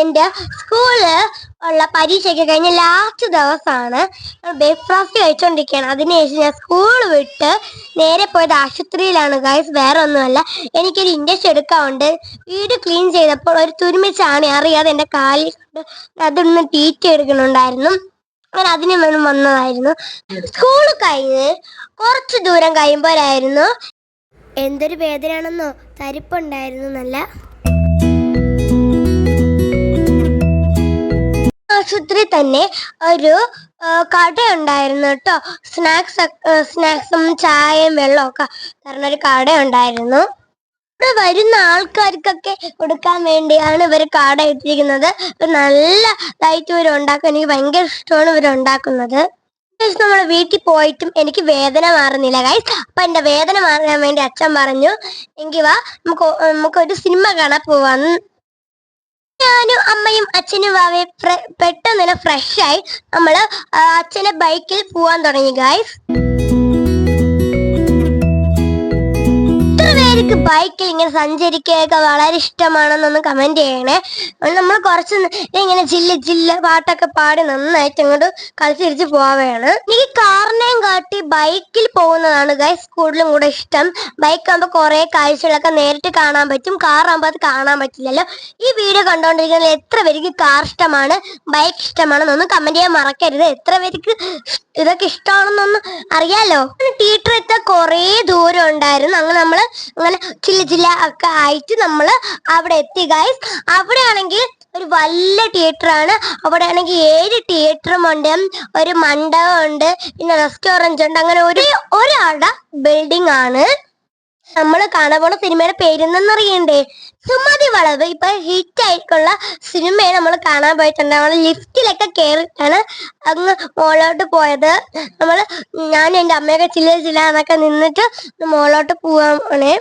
എന്റെ സ്കൂളിൽ ഉള്ള പരീക്ഷയൊക്കെ കഴിഞ്ഞ ലാസ്റ്റ് ദിവസമാണ് ബ്രേക്ക്ഫാസ്റ്റ് കഴിച്ചുകൊണ്ടിരിക്കുകയാണ് അതിനുശേഷം ഞാൻ സ്കൂൾ വിട്ട് നേരെ പോയത് ആശുപത്രിയിലാണ്. ഗൈസ് വേറെ ഒന്നുമല്ല എനിക്കൊരു ഇൻഡക്ഷൻ എടുക്കാറുണ്ട് വീട് ക്ലീൻ ചെയ്തപ്പോൾ ഒരു തുരുമിച്ചാണ് അറിയാതെ എന്റെ കാലിൽ അതൊന്ന് തീറ്റ എടുക്കുന്നുണ്ടായിരുന്നു. അങ്ങനെ അതിന് വേണം വന്നതായിരുന്നു. സ്കൂൾ കഴിഞ്ഞ് കുറച്ച് ദൂരം കഴിയുമ്പോഴായിരുന്നു. എന്തൊരു വേദനയാണെന്നോ? തരിപ്പുണ്ടായിരുന്നു നല്ല. ആശുപത്രി തന്നെ ഒരു കട ഉണ്ടായിരുന്നു കേട്ടോ. സ്നാക്സ് സ്നാക്സും ചായയും വെള്ളവും ഒക്കെ തരുന്ന ഒരു കടയുണ്ടായിരുന്നു. ഇവിടെ വരുന്ന ആൾക്കാർക്കൊക്കെ കൊടുക്കാൻ വേണ്ടിയാണ് ഇവർ കട ഇട്ടിരിക്കുന്നത്. നല്ല ഇതായിട്ട് ഇവർ ഉണ്ടാക്കും എനിക്ക് ഭയങ്കര ഇഷ്ടമാണ് ഇവർ ഉണ്ടാക്കുന്നത്. നമ്മൾ വീട്ടിൽ പോയിട്ടും എനിക്ക് വേദന മാറുന്നില്ല ഗൈസ് അപ്പൊ എന്റെ വേദന മാറാൻ വേണ്ടി അച്ഛൻ പറഞ്ഞു എങ്കിൽ വാ നമുക്ക് നമുക്കൊരു സിനിമ കാണാൻ പോവാന്ന് ഞാനും അമ്മയും അച്ഛനും വാവെ പെട്ടെന്ന് ഫ്രഷായി നമ്മൾ അച്ഛനെ ബൈക്കിൽ പോവാൻ തുടങ്ങി ഗൈസ് ബൈക്കിൽ ഇങ്ങനെ സഞ്ചരിക്കുകയൊക്കെ വളരെ ഇഷ്ടമാണെന്നൊന്ന് കമന്റ് ചെയ്യണേ. നമ്മൾ കുറച്ച് ഇങ്ങനെ ജില്ല ജില്ല പാട്ടൊക്കെ പാടി നന്നായിട്ട് അങ്ങോട്ട് കളിച്ചിരിച്ച് പോവുകയാണ് എനിക്ക് കാറിനെയും കാട്ടി ബൈക്കിൽ പോകുന്നതാണ് ഗൈസ് കൂടുതലും കൂടെ ഇഷ്ടം. ബൈക്ക് ആകുമ്പോൾ കുറെ കാഴ്ചകളൊക്കെ നേരിട്ട് കാണാൻ പറ്റും. കാർ ആകുമ്പോൾ അത് കാണാൻ പറ്റില്ലല്ലോ. ഈ വീഡിയോ കണ്ടുകൊണ്ടിരിക്കുന്ന എത്ര പേർക്ക് കാർ ഇഷ്ടമാണ് ബൈക്ക് ഇഷ്ടമാണെന്നൊന്ന് കമന്റ് ചെയ്യാൻ മറക്കരുത്. എത്ര പേർക്ക് ഇതൊക്കെ ഇഷ്ടമാണെന്നൊന്നും അറിയാലോ. തിയേറ്റർ എത്താൻ കുറേ ദൂരം ഉണ്ടായിരുന്നു. അങ്ങനെ നമ്മൾ അങ്ങനെ ചില്ല ചില്ല ഒക്കെ ആയിട്ട് നമ്മൾ അവിടെ എത്തി ഗൈസ് അവിടെ ആണെങ്കിൽ ഒരു വല്ല തിയേറ്റർ ആണ്. അവിടെ ആണെങ്കിൽ ഏഴ് തിയേറ്ററും ഉണ്ട്. ഒരു മണ്ഡപം ഉണ്ട്. പിന്നെ റെസ്റ്റോറന്റ് ഉണ്ട്. അങ്ങനെ ഒരു ഒരാളുടെ ബിൽഡിംഗ് ആണ്. നമ്മൾ കാണാൻ പോണ സിനിമയുടെ പേരെന്നറിയണ്ടേ സുമതി വളവ്. ഇപ്പൊ ഹിറ്റ് ആയിട്ടുള്ള സിനിമയെ നമ്മൾ കാണാൻ പോയിട്ടുണ്ട്. നമ്മൾ ലിഫ്റ്റിലൊക്കെ കയറിയിട്ടാണ് അങ്ങ് മോളോട്ട് പോയത്. നമ്മൾ ഞാൻ എന്റെ അമ്മയൊക്കെ ചില ചില എന്നൊക്കെ നിന്നിട്ട് മോളോട്ട് പോവാണേ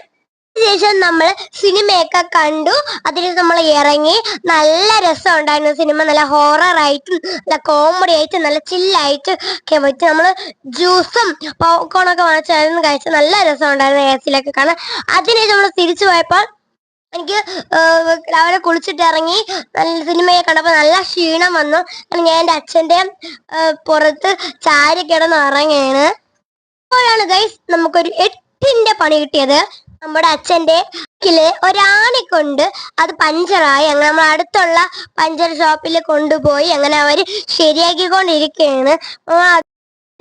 ശേഷം നമ്മൾ സിനിമയൊക്കെ കണ്ടു. അതിൽ നമ്മൾ ഇറങ്ങി. നല്ല രസം ഉണ്ടായിരുന്നു സിനിമ നല്ല ഹൊറർ നല്ല കോമഡി ആയിട്ട് നല്ല ചില്ലായിട്ട് ഒക്കെ വെച്ച് നമ്മൾ ജ്യൂസും പോപ്കോണൊക്കെ വാങ്ങിച്ചായിരുന്നു കഴിച്ച് നല്ല രസം ഉണ്ടായിരുന്നു സിയിലൊക്കെ കാണാൻ. അതിനുശേഷം നമ്മൾ തിരിച്ചു പോയപ്പോൾ എനിക്ക് രാവിലെ കുളിച്ചിട്ട് ഇറങ്ങി. നല്ല സിനിമയെ കണ്ടപ്പോൾ നല്ല ക്ഷീണം വന്നു. കാരണം ഞാൻ എന്റെ അച്ഛന്റെ പുറത്ത് ചാരി കിടന്ന് ഇറങ്ങിയാണ് അപ്പോഴാണ് ഗൈസ് നമുക്കൊരു എട്ടിന്റെ പണി കിട്ടിയത്. നമ്മുടെ അച്ഛന്റെ ഒരാണി കൊണ്ട് അത് പഞ്ചറായി. അങ്ങനെ നമ്മൾ അടുത്തുള്ള പഞ്ചർ ഷോപ്പിൽ കൊണ്ടുപോയി അങ്ങനെ അവർ ശരിയാക്കിക്കൊണ്ടിരിക്കുകയാണ്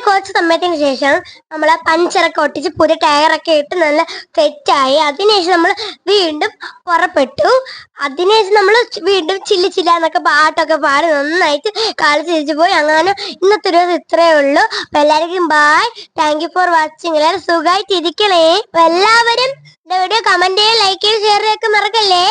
കുറച്ച് സമയത്തിന് ശേഷം നമ്മൾ ആ പഞ്ചറൊക്കെ ഒട്ടിച്ച് പുതിയ ടയറൊക്കെ ഇട്ട് നല്ല സെറ്റായി. അതിനുശേഷം നമ്മൾ വീണ്ടും പുറപ്പെട്ടു. അതിനുശേഷം നമ്മൾ വീണ്ടും ചില്ലി എന്നൊക്കെ പാട്ടൊക്കെ പാടി നന്നായിട്ട് കളിച്ച് തിരിച്ചു പോയി. അങ്ങനെ ഇന്നത്തെ ഒരു ദിവസം ഇത്രയേ ഉള്ളൂ. അപ്പൊ എല്ലാവർക്കും bye thank you for watching എല്ലാവരും സുഖമായിട്ട് ഇരിക്കണേ അപ്പൊ എല്ലാവരും വീഡിയോ കമന്റ് ചെയ്യുക ലൈക്ക് ചെയ്യുക ഷെയർ ചെയ്യുക മറക്കല്ലേ?